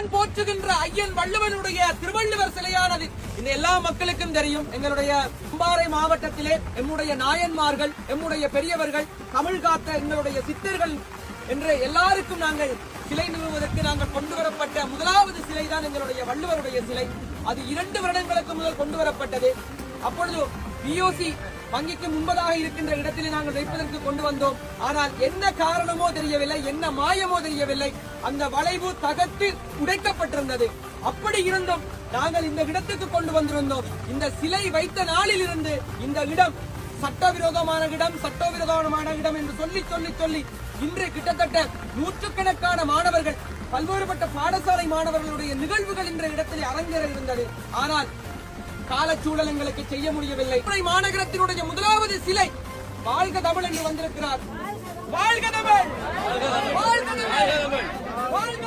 நான் போற்றுகின்ற ஐயன் வள்ளுவனுடைய திருவள்ளுவர் சிலையானது இந்த எல்லா மக்களுக்கும் தெரியும். எங்களுடைய கும்பாறை மாவட்டத்திலே எம்முடைய நாயன்மார்கள் எம்முடைய பெரியவர்கள் தமிழ் காத்த எங்களுடைய சித்தர்கள் என்று எல்லாருக்கும் நாங்கள் சிலை நிறுவுவதற்கு நாங்கள் கொண்டு வரப்பட்ட முதலாவது சிலை தான் எங்களுடைய வள்ளுவருடைய சிலை. அது இரண்டு வருடங்களுக்கு முதல் கொண்டு வரப்பட்டது. அப்பொழுது பிஓசி வங்கிக்கு முன்பதாக இருக்கின்ற இடத்திலே நாங்கள் வைப்பதற்கு கொண்டு வந்தோம். ஆனால் என்ன காரணமோ தெரியவில்லை என்ன மாயமோ தெரியவில்லை. அந்த வளைவு தகர்த்து உடைக்கப்பட்டிருந்தது. அப்படி இருந்தும் நாங்கள் இந்த இடத்துக்கு கொண்டு வந்திருந்தோம். இந்த சிலை வைத்த நாளில் இருந்து இந்த இடம் சட்டவிரோதமான இடம் சட்டவிரோதமான இடம் என்று சொல்லி சொல்லி சொல்லி இன்று கிட்டத்தட்ட நூற்றுக்கணக்கான மாணவர்கள் பல்வேறுபட்ட பாடசாலை மாணவர்களுடைய நிகழ்வுகள் இந்த இடத்தில் அரங்கேற இருந்தது. ஆனால் காலச்சூழல் எங்களுக்கு செய்ய முடியவில்லை. மதுரை மாநகரத்தினுடைய முதலாவது சிலை வாழ்க தமிழ் என்று வந்திருக்கிறார். வாழ்க தமிழ்! வாழ்க தமிழ்! வாழ்க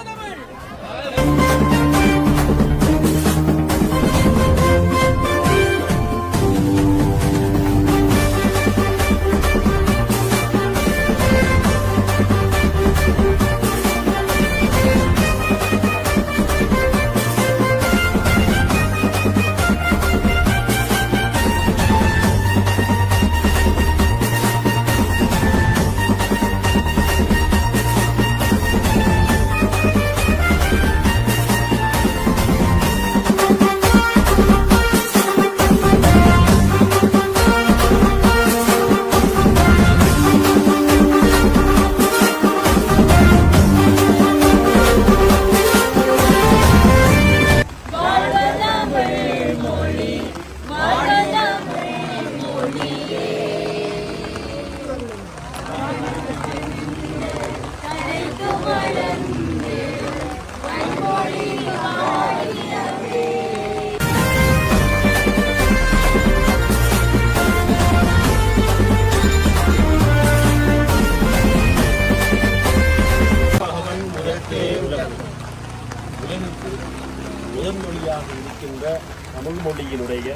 பேராக இருக்கின்ற தமிழ் மொழியினுடைய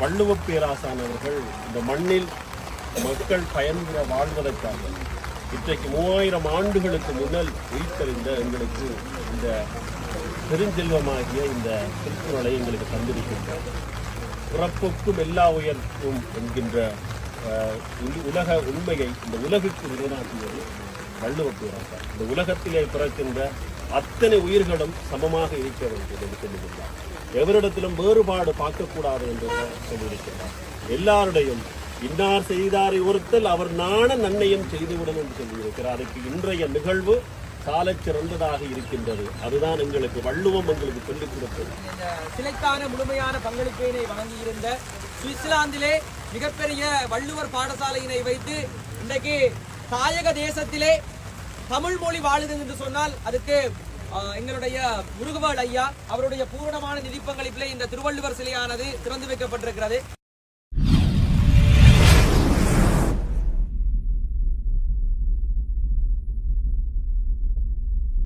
வள்ளுவப் பேராசானவர்கள் இந்த மண்ணில் மக்கள் பயன்பெற வாழ்வதற்காக இன்றைக்கு மூவாயிரம் ஆண்டுகளுக்கு முன்னல் உயிர்த்தெறிந்த எங்களுக்கு இந்த பெருஞ்செல்வமாகிய இந்த திருக்குறளை எங்களுக்கு தந்திருக்கின்றார். பிறப்புக்கும் எல்லா உயர்க்கும் என்கின்ற உலக உண்மையை இந்த உலகுக்கு நிலைநாட்டியது வள்ளுவ பேராசார் இந்த உலகத்திலே பிறக்கின்ற அத்தனை உயிர்களும் சமமாக இருக்க வேண்டும் என்று சொல்லுகின்றார் எவரிடத்திலும் வேறுபாடு பார்க்கக்கூடாது என்று சொல்லியிருக்கிறார். எல்லாருடையும் இன்னார் செய்தாரை ஒருத்தல் அவர் நாண நன்மையும் செய்துவிடும் என்று சொல்லியிருக்கிறார். அதுக்கு இன்றைய நிகழ்வு சாலச் சிறந்ததாக இருக்கின்றது. அதுதான் எங்களுக்கு வள்ளுவம் எங்களுக்கு சொல்லிக் கொடுத்தது. சிலைக்கான முழுமையான பங்களிப்பினை வழங்கியிருந்த சுவிட்சர்லாந்திலே மிகப்பெரிய வள்ளுவர் பாடசாலையினை வைத்து இன்றைக்கு தாயக தேசத்திலே தமிழ் மொழி வாழுது என்று சொன்னால் அதுக்கு ஆஹ், எங்களுடைய முருகவாள் ஐயா அவருடைய பூரணமான நிதிப்பங்களிப்பிலே இந்த திருவள்ளுவர் சிலையானது திறந்து வைக்கப்பட்டிருக்கிறது.